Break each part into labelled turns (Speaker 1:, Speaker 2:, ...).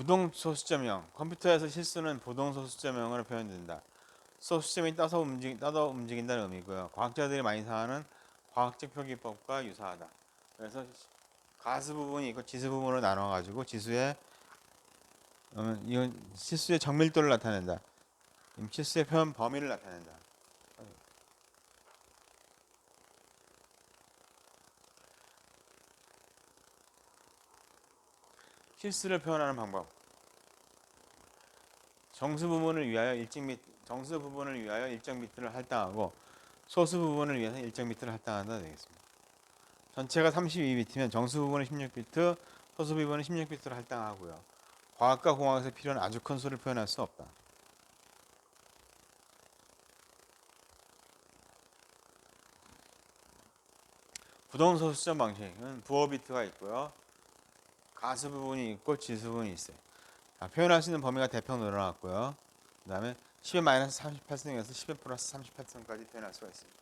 Speaker 1: 부동 소수점형 컴퓨터에서 실수는 부동 소수점형으로 표현된다. 소수점이 따서 움직 따서 움직인다는 의미고요. 과학자들이 많이 사용하는 과학적 표기법과 유사하다. 그래서 가수 부분이 있고 지수 부분으로 나눠 가지고 지수의 어, 이건 실수의 정밀도를 나타낸다. 음, 실수의 표현 범위를 나타낸다. 실수를 표현하는 방법. 정수 부분을 위하여 일정 미 정수 부분을 위하여 일정 비트를 할당하고 소수 부분을 위해서 일정 비트를 할당한다 되겠습니다. 전체가 32비트면 정수 부분은 16비트, 소수 부분은 16비트를 할당하고요. 과학과 공학에서 필요한 아주 큰 수를 표현할 수 없다. 부동 소 수점 방식은 부호 비트가 있고요. 가수 부분이 있고 지수 부분이 있어요. 자, 표현할 수 있는 범위가 대폭 늘어났고요. 그 다음에 10의 마이너스 38승에서 10의 플러스 38승까지 표현할 수가 있습니다.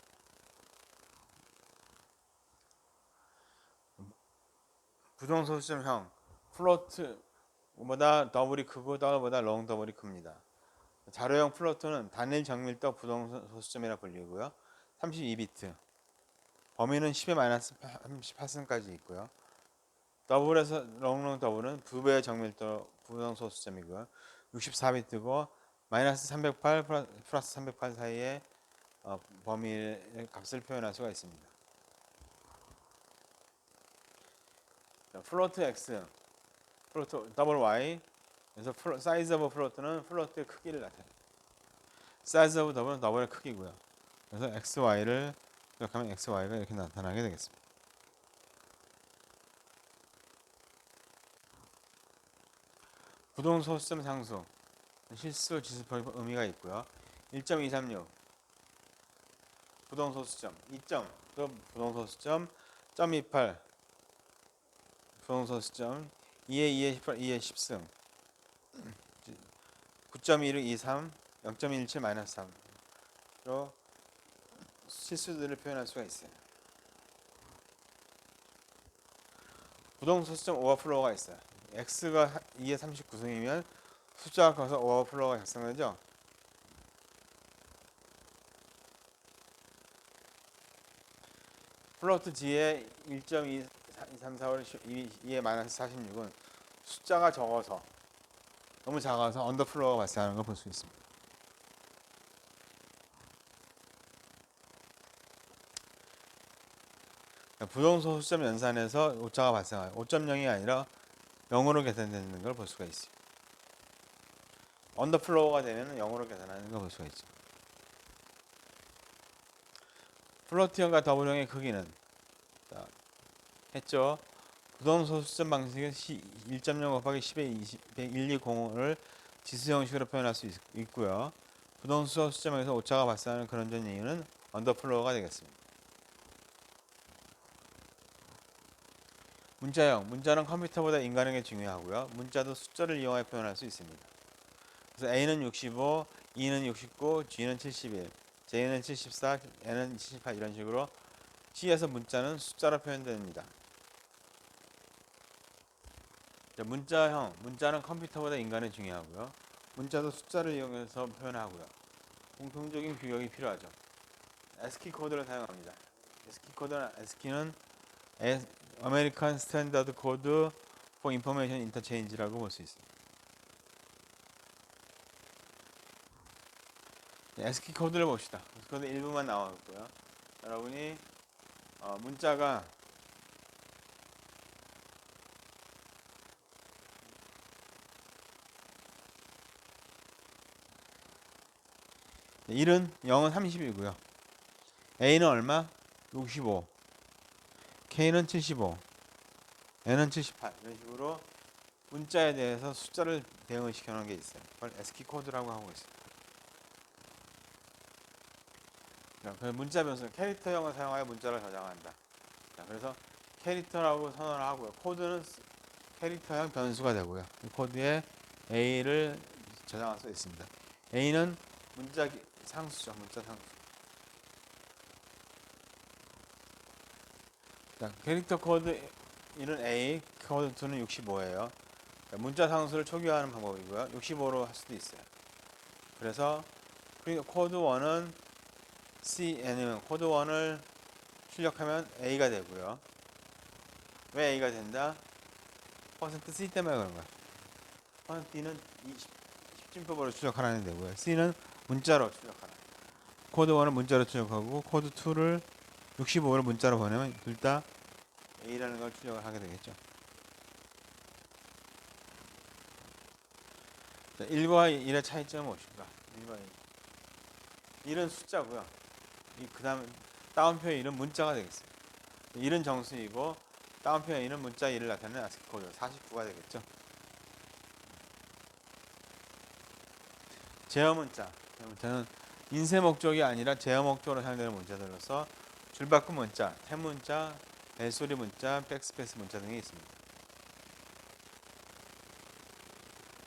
Speaker 1: 부동소수점형 플로트보다 더블이 크고 더블보다 롱 더블이 큽니다. 자료형 플로트는 단일 정밀도 부동소수점이라 불리고요. 32비트 범위는 10의 마이너스 38승까지 있고요. 더블에서 롱롱 더블은 두 배의 정밀도 부동소수점이고요. 64비트고 마이너스 308 플러스 308 사이의 어, 범위의 값을 표현할 수가 있습니다. 자, 플로트 x, 플로트 더블 y. 그래서 플로, 사이즈 오브 플로트는 플로트의 크기를 나타내요. 사이즈 오브 더블은 더블의 크기고요. 그래서 x, y를 기억하면 x, y가 이렇게 나타나게 되겠습니다. 부동 소수점 상수 실수 지수법 의미가 있고요. 1.236 부동 소수점 2점 또 부동 소수점 0.28 부동 소수점 2에 2에 18 2에 10승 9.1을 23 0.17 마이너스 3로 실수들을 표현할 수가 있어요. 부동 소수점 오버플로우가 있어요. X가 2에 39승이면 숫자가 커서 오버플로우가 작성되죠. 플로트 g의 1.2 3, 4, 5, 2의 마이너스 46은 숫자가 적어서 너무 작아서 언더플로우가 발생하는 걸 볼 수 있습니다. 부동소 수점 연산에서 오차가 발생하여 5.0이 아니라 0으로 계산되는 걸 볼 수가 있어요. 언더플로우가 되면 0으로 계산하는 걸 볼 수가 있죠. 플로트형과 더블형의 크기는 자, 했죠. 부동 소 수점 방식은 1.0 곱하기 10의 20, 120을 지수 형식으로 표현할 수 있, 있고요. 부동 소 수점에서 오차가 발생하는 그런 전 이유는 언더플로우가 되겠습니다. 문자형, 문자는 컴퓨터보다 인간에게 중요하고요. 문자도 숫자를 이용해 표현할 수 있습니다. 그래서 A는 65, E는 69, G는 71, J는 74, N은 78 이런 식으로 C에서 문자는 숫자로 표현됩니다. 자, 문자형, 문자는 컴퓨터보다 인간에 중요하고요. 문자도 숫자를 이용해서 표현하고요. 공통적인 규격이 필요하죠. ASCII 코드를 사용합니다. ASCII 코드는 ASCII는 아메리칸 스탠다드 코드 for 인포메이션 인터체인지라고 볼 수 있습니다. 에스키 코드를 봅시다. 코드 일부만 나왔고요. 여러분이 어, 문자가 네, 1은 0은 30이고요. A는 얼마? 65. K는 75. N은 78. 이런 식으로 문자에 대해서 숫자를 대응을 시켜 놓은 게 있어요. 그걸 에스키 코드라고 하고 있습니다. 자, 그 문자 변수 캐릭터형을 사용하여 문자를 저장한다. 자, 그래서 캐릭터라고 선언을 하고요. 코드는 캐릭터형 변수가 되고요. 이 코드에 A를 저장할 수 있습니다. A는 문자 상수죠. 문자 상수. 자, 캐릭터 코드 1은 A, 코드 2는 65예요. 문자 상수를 초기화하는 방법이고요. 65로 할 수도 있어요. 그래서 그리고 코드 1은 C 아니면 코드 1을 출력하면 A가 되고요. 왜 A가 된다? 퍼센트 C 때문에 그런 거야. 퍼센트 D는 10진법으로 출력하라는 되고요. C는 문자로 출력하라. 코드 1은 문자로 출력하고 코드 2를 65를 문자로 보내면 둘 다 A라는 걸 출력을 하게 되겠죠. 자, 1과 1의 차이점은 무엇인가? 1과 1. 1은 숫자고요. 이 그다음 다운표의 1은 문자가 되겠어요. 1은 정수이고 다운표의 1은 문자 1을 나타내는 아스키 코드 49가 되겠죠. 제어 문자. 제어 문자는 인쇄 목적이 아니라 제어 목적으로 사용되는 문자들로서 줄바꿈 문자, 탭 문자, 벨소리 문자, 백스페이스 문자 등이 있습니다.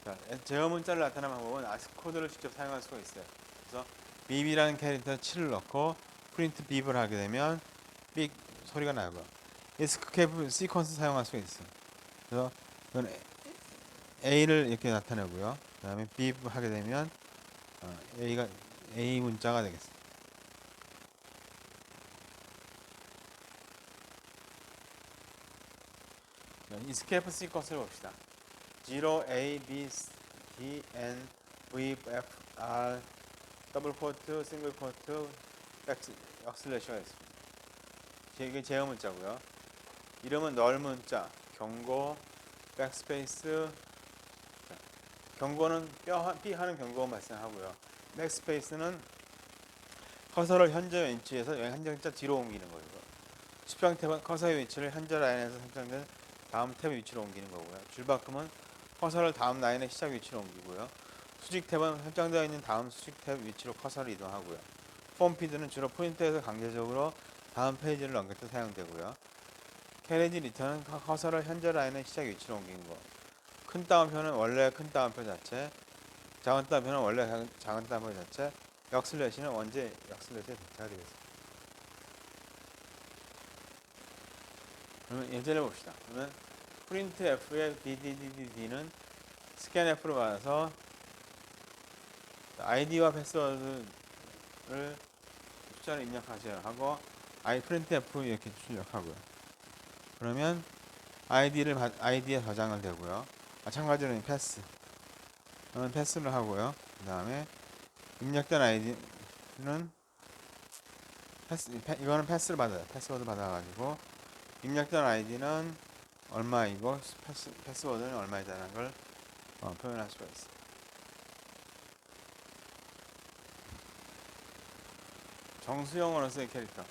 Speaker 1: 자, 제어 문자를 나타내는 방법은 아스키 코드를 직접 사용할 수가 있어요. 그래서 bib라는 캐릭터 7을 넣고 프린트 bib을 하게 되면 삑 소리가 나고 에스케이프 시퀀스 사용할 수가 있어요. 그래서 이건 a를 이렇게 나타내고요. 그 다음에 bib 하게 되면 어, a가 a 문자가 되겠습니다. 이스케이프 시퀀스를 봅시다. 0, A, B, D, N, V, F, R, 더블 코트, 싱글 코트, 역슬래셔가 있습니다. 이게 제어 문자고요. 이름은 널 문자, 경고, 백스페이스. 자, 경고는 뼈 삐 하는 경고가 발생하고요. 백스페이스는 커서를 현재 위치에서 한 글자 뒤로 옮기는 거예요. 수평 탭은 커서의 위치를 현재 라인에서 설정된 다음 탭의 위치로 옮기는 거고요. 줄바꿈은 커서를 다음 라인의 시작 위치로 옮기고요. 수직 탭은 설정되어 있는 다음 수직 탭 위치로 커서를 이동하고요. 폼 피드는 주로 프린터에서 강제적으로 다음 페이지를 넘길 때 사용되고요. 캐리지 리턴은 커- 커서를 현재 라인의 시작 위치로 옮기는 거. 큰 따옴표는 원래 큰 따옴표 자체, 작은 따옴표는 원래 작은, 따옴표 자체, 역슬래시는 원제 역슬래시의 대체가 되겠습니다. 그러면 예제를 봅시다. 그러면 프린트 F의 BDDD는 스캔 F로 받아서 아이디와 패스워드를 숫자를 입력하세요 하고 i 프린트 F 이렇게 출력하고요. 그러면 아이디를 아이디에 저장을 되고요. 마찬가지로 패스. 그러면 패스를 하고요. 그 다음에 입력된 아이디는 패스 패- 이거는 패스를 받아요. 패스워드 받아가지고 입력된 아이디는 얼마이고 패스, 패스워드는 얼마이다라는 걸 어, 표현할 수가 있어요. 정수형으로서의 캐릭터.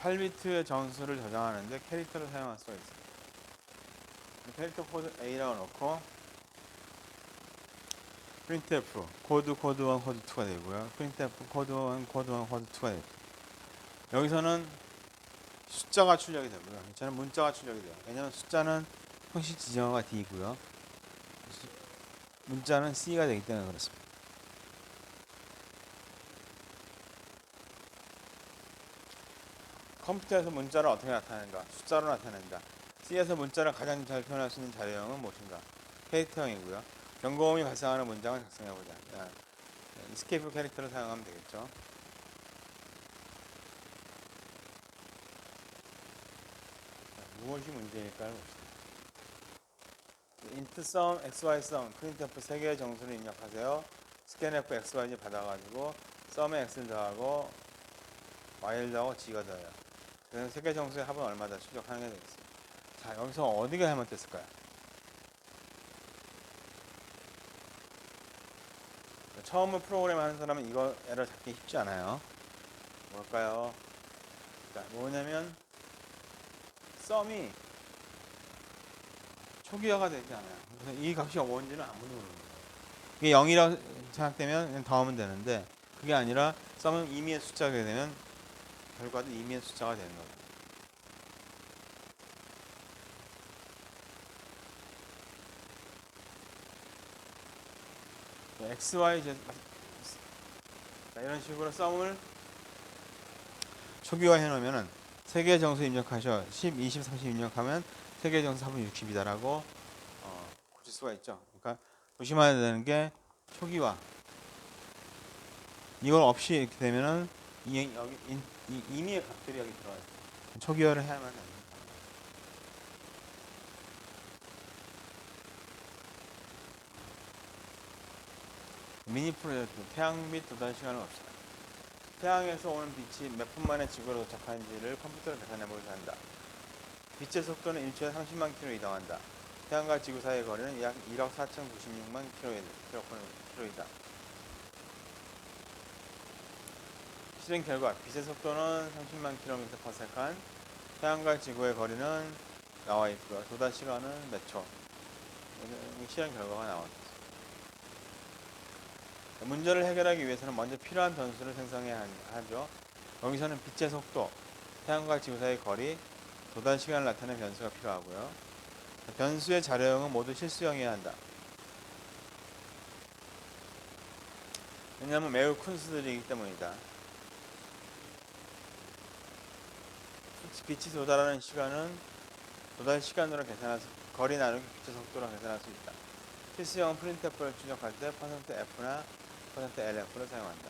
Speaker 1: 8비트의 정수를 저장하는데 캐릭터를 사용할 수가 있어요. 캐릭터 코드 A라고 넣고 printf 코드 코드 1 코드 2가 되고요. printf 코드 1 코드 1 코드 2가 되고 여기서는 숫자가 출력이 되고요. 저는 문자가 출력이 돼요. 왜냐하면 숫자는 형식 지정어가 D이고요. 문자는 C가 되기 때문에 그렇습니다. 컴퓨터에서 문자를 어떻게 나타내는가? 숫자로 나타낸다. C에서 문자를 가장 잘 표현할 수 있는 자료형은 무엇인가? 캐릭터형이고요. 경고음이 발생하는 문장을 작성해보자. 야, 스케이프 캐릭터를 사용하면 되겠죠. 무엇이 문제일까를 봅시다. int sum, xy sum, printf 세 개의 정수를 입력하세요. scanf xyz 받아가지고 sum에 x를 더하고 y를 더하고 g가 더해요. 그래서 세개 정수의 합은 얼마다 출력하는 게 되겠습니다. 자 여기서 어디가 잘못됐을까요? 처음 프로그램 하는 사람은 이거 에러 잡기 쉽지 않아요. 뭘까요? 자, 뭐냐면 썸이 초기화가 되지 않아요. 그래서 이 값이 뭔지는 아무도 거예요. 이게 0이라고 생각되면 더하면 되는데 그게 아니라 썸은 임의의 숫자가 되면 결과도 임의의 숫자가 되는 거예요. 네, x, y, z 자, 이런 식으로 썸을 초기화해 놓으면은 세 개의 정수 입력하셔 10, 20, 30 입력하면 세 개의 정수 합은 60이다라고 어, 고칠 수가 있죠. 그러니까 조심해야 되는 게 초기화. 이걸 없이 이렇게 되면은 이 여기 인, 이 임의의 값들이 여기 들어와요. 초기화를 해야만 합니다. 미니 프로젝트 태양 및 도달 시간은 없습니다. 태양에서 오는 빛이 몇 분 만에 지구로 도착하는지를 컴퓨터로 계산해 보기도 한다. 빛의 속도는 일초에 30만 킬로 이동한다. 태양과 지구 사이의 거리는 약 1억 4,096만 킬로이다. 실행 결과 빛의 속도는 30만 킬로미터 per second, 태양과 지구의 거리는 나와 있고요. 도달 시간은 몇 초. 실행 결과가 있습니다. 문제를 해결하기 위해서는 먼저 필요한 변수를 생성해야 하- 하죠. 여기서는 빛의 속도, 태양과 지구 사이의 거리, 도달 시간을 나타내는 변수가 필요하고요. 변수의 자료형은 모두 실수형이어야 한다. 왜냐하면 매우 큰 수들이기 때문이다. 빛이 도달하는 시간은 도달 시간으로 계산할 수, 거리 나누기 빛의 속도로 계산할 수 있다. 필수형 프린트F를 출력할 때 %F나 %LF를 사용한다.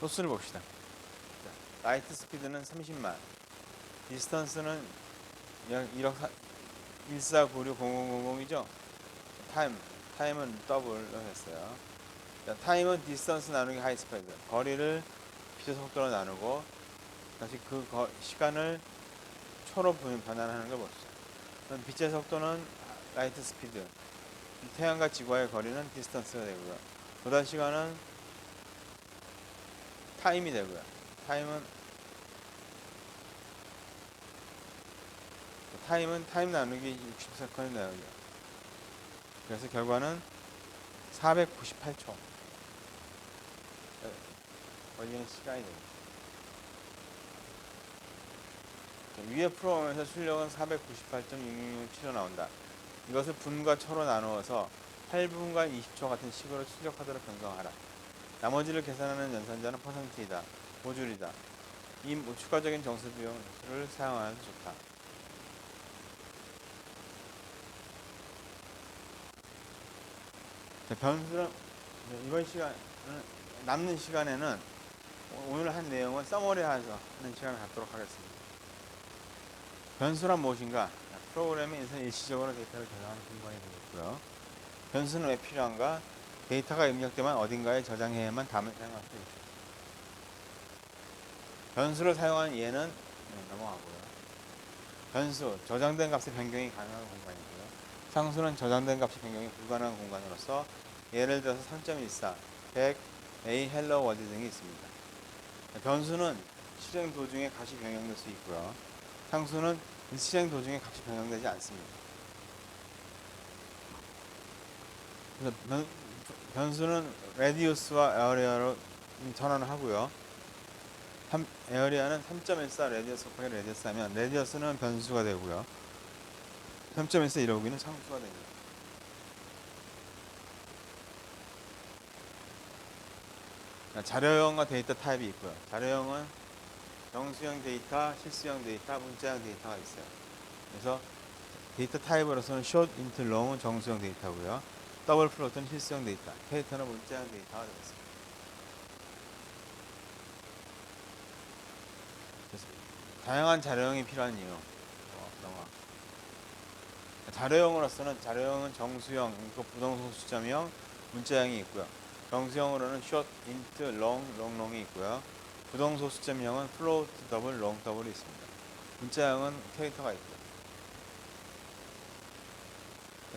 Speaker 1: 소스를 봅시다. 자, 라이트 스피드는 30만, 디스턴스는 1억 1496000이죠. 타임, 타임은 더블로 했어요. 자, 타임은 디스턴스 나누기 하이 스피드, 거리를 빛의 속도로 나누고 다시 그 거- 시간을 초로 분- 변환하는 걸. 그럼 빛의 속도는 라이트 스피드, 태양과 지구와의 거리는 디스턴스가 되고요. 도달 시간은 타임이 되고요. 타임은 타임은 타임 나누기 60세컨이 나오죠. 그래서 결과는 498초. 걸리는 시간이 됩니다. 자, 위에 풀어보면서 출력은 498.666초 나온다. 이것을 분과 초로 나누어서 8분과 20초 같은 식으로 출력하도록 변경하라. 나머지를 계산하는 연산자는 퍼센트이다. 모듈이다. 이 추가적인 정수 비용을 사용하는 좋다. 자, 변수는 이번 시간 남는 시간에는 오늘 한 내용은 서머리해서 하는 시간을 갖도록 하겠습니다. 변수란 무엇인가? 프로그램에 인선 일시적으로 데이터를 저장하는 공간이 되겠고요. 변수는 왜 필요한가? 데이터가 입력되면 어딘가에 저장해야만 다음에 사용할 수 있습니다. 변수를 사용한 예는 네, 넘어가고요. 변수, 저장된 값의 변경이 가능한 공간이고요. 상수는 저장된 값의 변경이 불가능한 공간으로서 예를 들어서 3.14, 100, A, 헬로 월드 등이 있습니다. 변수는 실행 도중에 값이 변경될 수 있고요. 상수는 실행 도중에 값이 변경되지 않습니다. 그래서 변, 변수는 레디우스와 에어리어로 전환을 하고요. 삼- 에어리어는 3.14 레디어스 곱하기 레디어스 하면 레디어스는 변수가 되고요. 3.14 이러기는 상수가 됩니다. 자, 자료형과 데이터 타입이 있고요. 자료형은 정수형 데이터, 실수형 데이터, 문자형 데이터가 있어요. 그래서 데이터 타입으로서는 short, int, long은 정수형 데이터고요. 더블 플로트는 실수형 데이터, 캐릭터는 문자형 데이터가 되겠습니다. 다양한 자료형이 필요한 이유. 어, 넘어가. 자료형으로서는 자료형은 정수형, 그러니까 부동성 수점형, 문자형이 있고요. 정수형으로는 short, int, long, long, long이 있고요. 부동소 수점형은 float, double, long, double이 있습니다. 문자형은 캐릭터가 있고요.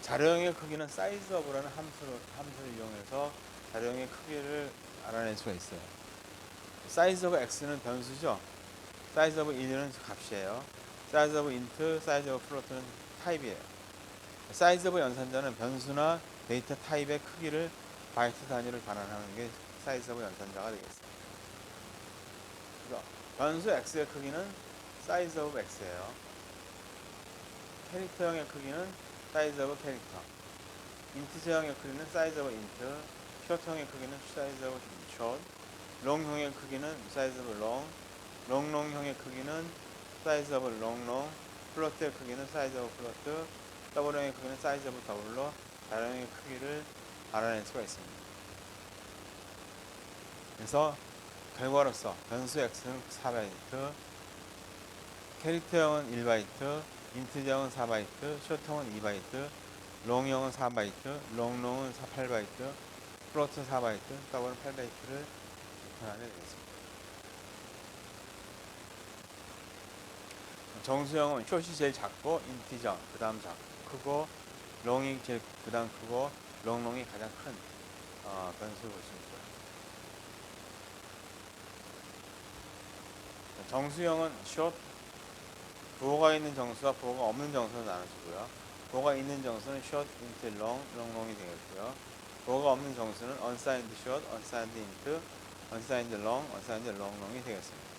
Speaker 1: 자료형의 크기는 size of라는 함수를, 함수를 이용해서 자료형의 크기를 알아낼 수가 있어요. size of x는 변수죠. size of 1은 값이에요. size of int, size of float는 타입이에요. size of 연산자는 변수나 데이터 타입의 크기를 바이트 단위를 반환하는 게 size of 연산자가 되겠어요. 변수 x의 크기는 size of x예요. 캐릭터형의 크기는 size of 캐릭터. 인티저형의 크기는 size of int. short형의 크기는 size of short. long형의 크기는 size of long. longlong형의 크기는 of long long. 플로트의 크기는 사이즈 오브 플로트, 더블형의 크기는 사이즈 오브 더블로 자료형의 크기를 알아낼 수가 있습니다. 그래서 결과로서 변수 x는 4바이트, 캐릭터형은 1바이트, 인트저형은 4바이트, 쇼트형은 2바이트, 롱형은 4바이트, 롱롱은 8바이트, 플로트 4바이트, 더블은 8바이트를 입력하게 되겠습니다. 정수형은 숏이 제일 작고 인티저 그 다음 작 크고 롱이 제일 그 다음 크고 롱롱이 가장 큰 어, 변수를 볼수 있고요. 정수형은 숏 부호가 있는 정수와 부호가 없는 정수로 나눠지고요. 부호가 있는 정수는 숏, 인트, 롱, 롱롱이 되겠고요. 부호가 없는 정수는 unsigned short, unsigned int, unsigned long, unsigned 롱롱이 되겠습니다.